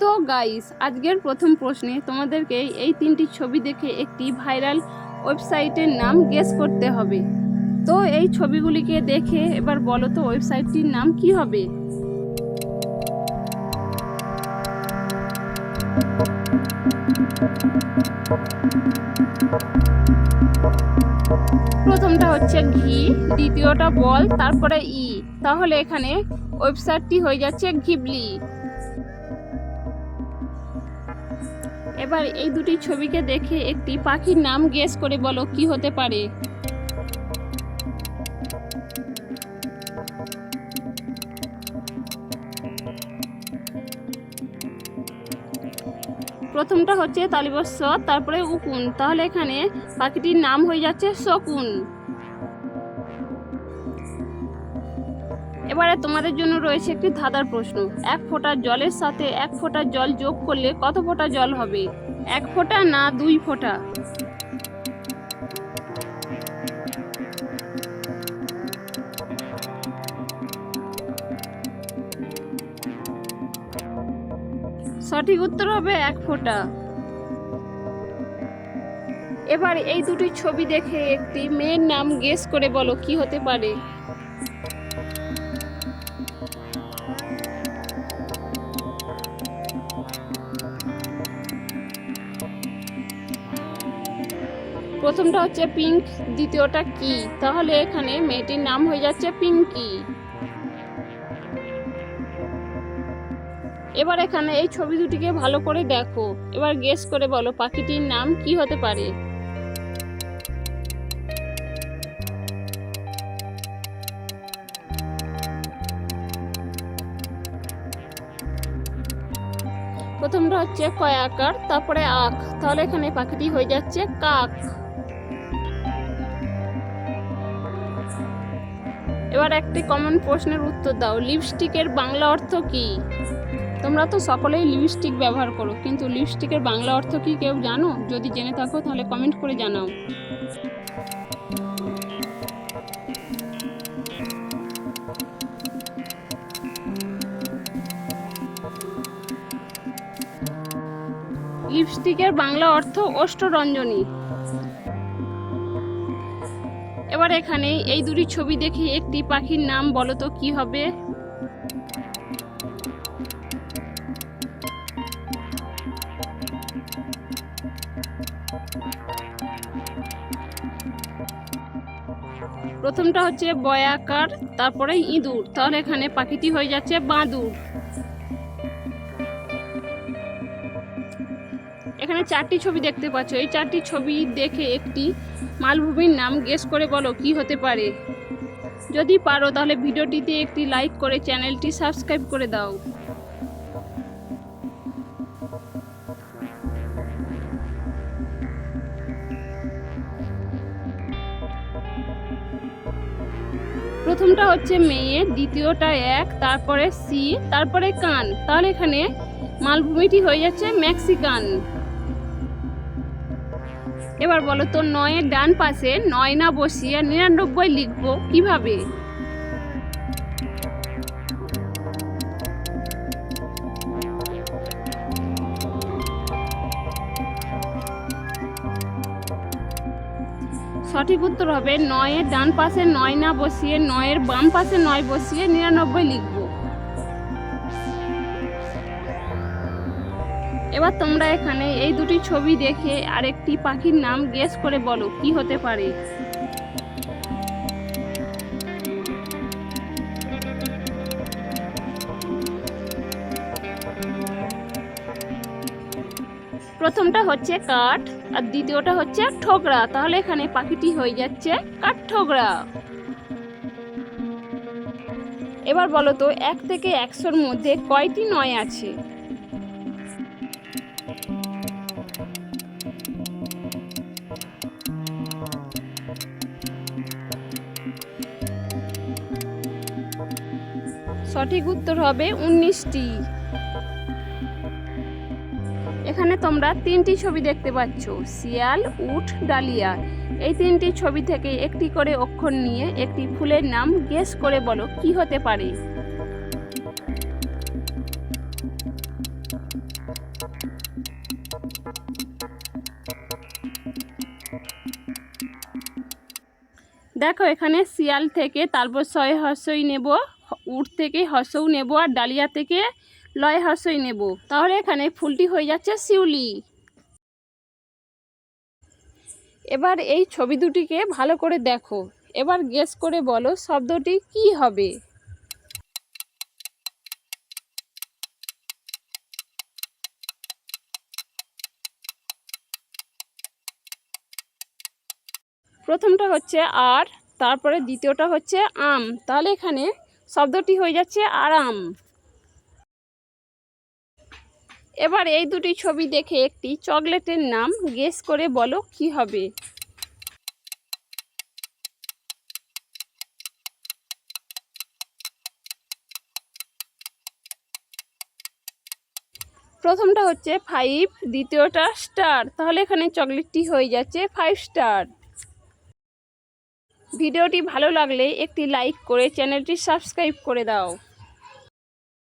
তো গাইস আজকের প্রথম প্রশ্নে তোমাদেরকে এই তিনটি ছবি দেখে একটি ভাইরাল ওয়েবসাইটের নাম গেস করতে হবে। তো এই ছবিগুলিকে দেখে এবার বলো তো ওয়েবসাইটটির নাম কি হবে? প্রথমটা হচ্ছে ঘি, দ্বিতীয়টা বল, তারপরে ই। তাহলে এখানে ওয়েবসাইটটি হয়ে যাচ্ছে ঘিবলি এবার এই দুটি ছবিকে দেখে একটি পাখির নাম গেস করে বলো, কি হতে পারে? প্রথমটা হচ্ছে তালিবস্য তারপরে উকুন। তাহলে এখানে পাখিটির নাম হয়ে যাচ্ছে শকুন। এবারে তোমাদের জন্য রয়েছে একটি ধাঁধার প্রশ্ন। এক ফোঁটা জলের সাথে এক ফোঁটা জল যোগ করলে কত ফোঁটা জল হবে? এক ফোঁটা না দুই ফোঁটা? সঠিক উত্তর হবে এক ফোঁটা। এবার এই দুটি ছবি দেখে একটি মেয়ের নাম গেস করে বলো, কি হতে পারে? প্রথমটা হচ্ছে পিঙ্ক, দ্বিতীয়টা কি? তাহলে এখানে মেয়েটির নাম হয়ে যাচ্ছে পিঙ্কি। এবার এখানে এই ছবি দুটিকে ভালো করে দেখো। এবার গেস করে বলো পাখিটির নাম কি হতে পারে? প্রথমটা হচ্ছে কয়াকার তারপরে আখ। তাহলে এখানে পাখিটি হয়ে যাচ্ছে কাক। এবার একটি কমন প্রশ্নের উত্তর দাও। লিপস্টিকের বাংলা অর্থ কি? তোমরা তো সকলেই লিপস্টিক ব্যবহার করো, কিন্তু লিপস্টিকের বাংলা অর্থ কি কেউ জানো? যদি জেনে থাকো, তাহলে কমেন্ট করে জানাও। লিপস্টিকের বাংলা অর্থ অষ্টরঞ্জনী। এবার এখানে এই দুটি ছবি দেখে একটি পাখির নাম বলো তো কি হবে? প্রথমটা হচ্ছে বয়াকার, তারপরে ইঁদুর। তাহলে এখানে পাখিটি হয়ে যাচ্ছে বাঁদুর। এখানে চারটি ছবি দেখতে পাচ্ছ। এই চারটি ছবি দেখে একটি মালভূমির নাম গেস করে বলো, কি হতে পারে? যদি পারো, তাহলে ভিডিওটিতে একটি লাইক করে চ্যানেলটি সাবস্ক্রাইব করে দাও। প্রথমটা হচ্ছে মেয়ে, দ্বিতীয়টা এক, তারপরে সি, তারপরে কান। তাহলে এখানে মালভূমিটি হয়ে যাচ্ছে মেক্সিকান। এবার বলো তো নয়ের ডান পাশে নয় না বসিয়ে নিরানব্বই লিখব কীভাবে? সঠিক উত্তর হবে নয়ের ডান পাশে নয় না বসিয়ে নয়ের বাম পাশে নয় বসিয়ে নিরানব্বই লিখব। এবার তোমরা এখানে এই দুটি ছবি দেখে আরেকটি পাখির নাম গেস করে বলো, কি হতে পারে? প্রথমটা হচ্ছে কাঠ, আর দ্বিতীয়টা হচ্ছে ঠোকরা। তাহলে এখানে পাখিটি হয়ে যাচ্ছে কাঠ ঠোকরা। এবার বলো তো, এক থেকে একশোর মধ্যে কয়টি নয় আছে? সঠিক উত্তর হবে উনিশটি। এখানে তোমরা তিনটি ছবি দেখতে পাচ্ছ, শিয়াল, উট, ডালিয়া। এই তিনটি ছবি থেকে একটি করে অক্ষর নিয়ে একটি ফুলের নাম গেস করে বলো, কি হতে পারে? দেখো এখানে শিয়াল থেকে তারপর ছয় হর্ষই নেব। উট থেকে হর্ষও নেব আর ডালিয়া থেকে লয় হর্ষই নেব। তাহলে এখানে ফুলটি হয়ে যাচ্ছে শিউলি। এবার এই ছবি দুটিকে ভালো করে দেখো। এবার গেস করে বলো শব্দটি কি হবে? প্রথমটা হচ্ছে আর, তারপরে দ্বিতীয়টা হচ্ছে আম। তাহলে এখানে শব্দটি হয়ে যাচ্ছে আরাম। এবার এই দুটি ছবি দেখে একটি চকলেটের নাম গেস করে বলো কি হবে। প্রথমটা হচ্ছে ফাইভ দ্বিতীয়টা স্টার তাহলে এখানে চকলেটটি হয়ে যাচ্ছে ফাইভ স্টার ভিডিওটি ভালো লাগলে একটি লাইক করে চ্যানেলটি সাবস্ক্রাইব করে দাও।